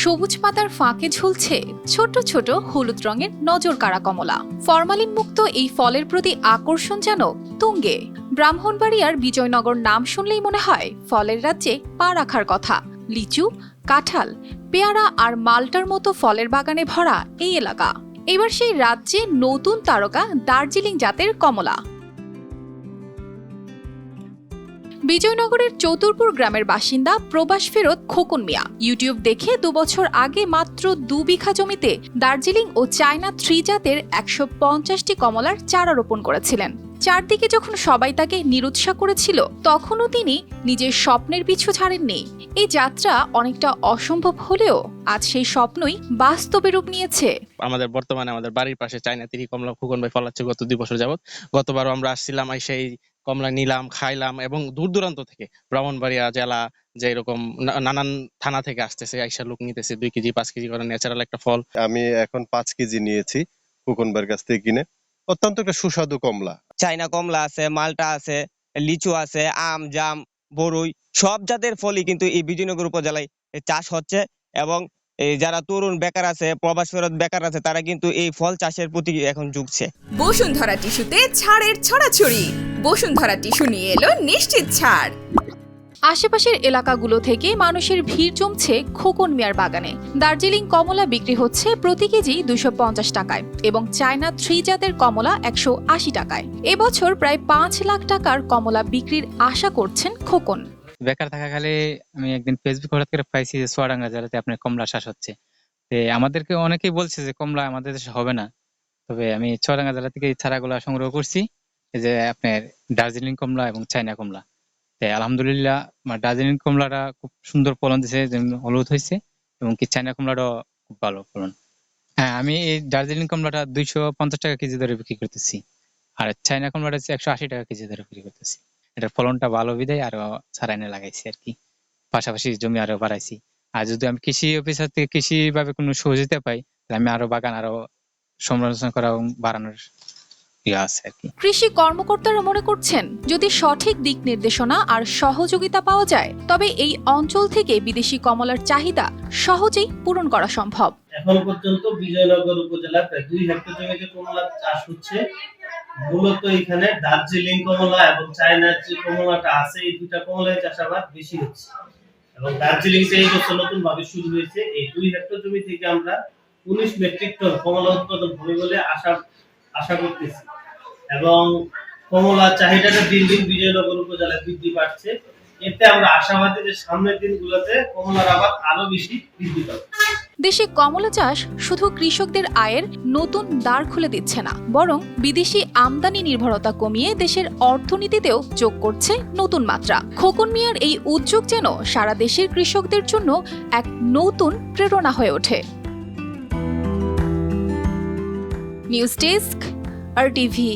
সবুজ পাতার ফাঁকে ঝুলছে ছোট ছোট হলুদ রঙের নজর কাড়া কমলা। ফরমালিন মুক্ত এই ফলের প্রতি আকর্ষণ যেন তুঙ্গে। ব্রাহ্মণবাড়িয়ার বিজয়নগর নাম শুনলেই মনে হয় ফলের রাজ্যে পা রাখার কথা। লিচু, কাঁঠাল, পেয়ারা আর মাল্টার মতো ফলের বাগানে ভরা এই এলাকা। এবার সেই রাজ্যে নতুন তারকা দার্জিলিং জাতের কমলা। বিজয়নগরের চতুরপুর গ্রামের বাসিন্দা প্রবাস ফেরত খোকন মিয়া। ইউটিউব দেখে দুবছর আগে মাত্র দু বিঘা জমিতে দার্জিলিং ও চায়না থ্রি জাতের একশো পঞ্চাশটি কমলার চারা রোপণ করেছিলেন। চারদিকে যখন সবাই তাকে নিরুৎসাহ করেছিল, তখনও তিনি নিজের স্বপ্নের পিছু ছাড়েননি। এই যাত্রা অনেকটা অসম্ভব হলেও আজ সেই স্বপ্নই বাস্তবে রূপ নিয়েছে। আমাদের বর্তমানে আমাদের বাড়ির পাশে চায়না তিরি কমলা ফুকন ভাই ফলাচ্ছে গত দুই বছর যাবত গতবারও আমরা আসছিলাম আই সেই কমলা নিলাম খাইলাম এবং দূর দূরান্ত থেকে ব্রাহ্মণবাড়িয়া জেলা যে এরকম নানান থানা থেকে আসতেছে আইসা লোক নিতেছে দুই কেজি পাঁচ কেজি করে ন্যাচারাল একটা ফল। আমি এখন পাঁচ কেজি নিয়েছি কুকনবার কাছ থেকে কিনে। অত্যন্ত একটা সুস্বাদু কমলা। চাইনা কমলা আছে মালটা আছে লিচু আছে আম জাম বরুই সব জাতের ফলই কিন্তু এই বিজয়নগর উপজেলায় চাষ হচ্ছে এবং এই যারা তরুণ বেকার আছে প্রবাস ফেরত বেকার আছে তারা কিন্তু এই ফল চাষের প্রতি এখন ঝুঁকছে বসুন্ধরা টিস্যুতে ছাড়ের ছড়াছড়ি। বসুন্ধরা টিস্যু নিয়ে এলো নিশ্চিত ছাড়। আশেপাশের এলাকাগুলো থেকে মানুষের ভিড় জমছে খোকন মিয়ার বাগানে। দার্জিলিং কমলা বিক্রি হচ্ছে প্রতি কেজি দুশো পঞ্চাশ টাকায় এবং চায়না থ্রি জাতের কমলা একশো আশি টাকায়। এবছর প্রায় পাঁচ লাখ টাকার কমলা বিক্রির আশা করছেন খোকন। বেকার থাকাকালে আমি একদিন ফেসবুক হঠাৎ করে পাইছি যে চুয়াডাঙ্গা জেলাতে আপনার কমলা চাষ হচ্ছে। তে আমাদেরকে অনেকেই বলছে যে কমলা আমাদের দেশে হবে না। তবে আমি চুয়াডাঙ্গা জেলা থেকে এই চারাগুলা সংগ্রহ করছি। এই যে আপনার দার্জিলিং কমলা এবং চায়না কমলা। আলহামদুলিল্লাহ দার্জিলিং কমলাটা খুব সুন্দর ফলন দিছে হলুদ হয়েছে এবং কি চায়না কমলাটাও খুব ভালো ফলন। হ্যাঁ আমি এই দার্জিলিং কমলাটা দুইশো পঞ্চাশ টাকা কেজি দরে বিক্রি করতেছি। আর চায়না কমলাটা হচ্ছে একশো আশি টাকা কেজি দরে বিক্রি করতেছি। এটার ফলনটা ভালো বিধায় আরও ছাড়া এনে লাগাইছি আর কি। পাশাপাশি জমি আরও বাড়াইছি। আর যদি আমি কৃষি অফিসার থেকে কৃষি ভাবে কোনো সহযোগিতা পাই, তাহলে আমি আরও বাগান আরও সমালোচনা করা এবং বাড়ানোর ইয়ে আছে আর কি কৃষি কর্মকর্তারা মনে করছেন যদি সঠিক দিক নির্দেশনা আর সহযোগিতা পাওয়া যায় তবে এই অঞ্চল থেকে বিদেশি কমলার চাহিদা সহজেই পূরণ করা সম্ভব। এখন পর্যন্ত বিজয়নগর উপজেলার প্রায় দুই হেক্টর জমিতে কমলা চাষ হচ্ছে। মূলত এখানে দার্জিলিং কমলা এবং চায়নার যে কমলাটা আছে এই দুইটা কমলায় চাষাবাদ বেশি হচ্ছে। এবং দার্জিলিং এই বছর নতুন ভাবে শুরু হয়েছে। এই দুই হেক্টর জমি থেকে আমরা উনিশ মেট্রিক টন কমলা উৎপাদন হবে বলে আশা আশা করতেছি। এবং কমলা চাহিদাটা দিন দিন বিজয়নগর উপজেলায় বৃদ্ধি পাচ্ছে। এতে আমরা আশাবাদী যে সামনের দিনগুলোতে কমলার আবাদ আরও বেশি বৃদ্ধি পাবে। দেশে কমলা চাষ শুধু কৃষকদের আয়ের নতুন দ্বার খুলে দিচ্ছে না, বরং বিদেশি আমদানি নির্ভরতা কমিয়ে দেশের অর্থনীতিতেও যোগ করছে নতুন মাত্রা। খোকন মিয়ার এই উদ্যোগ যেন সারা দেশের কৃষকদের জন্য এক নতুন প্রেরণা হয়ে ওঠে। নিউজ ডেস্ক আর টিভি।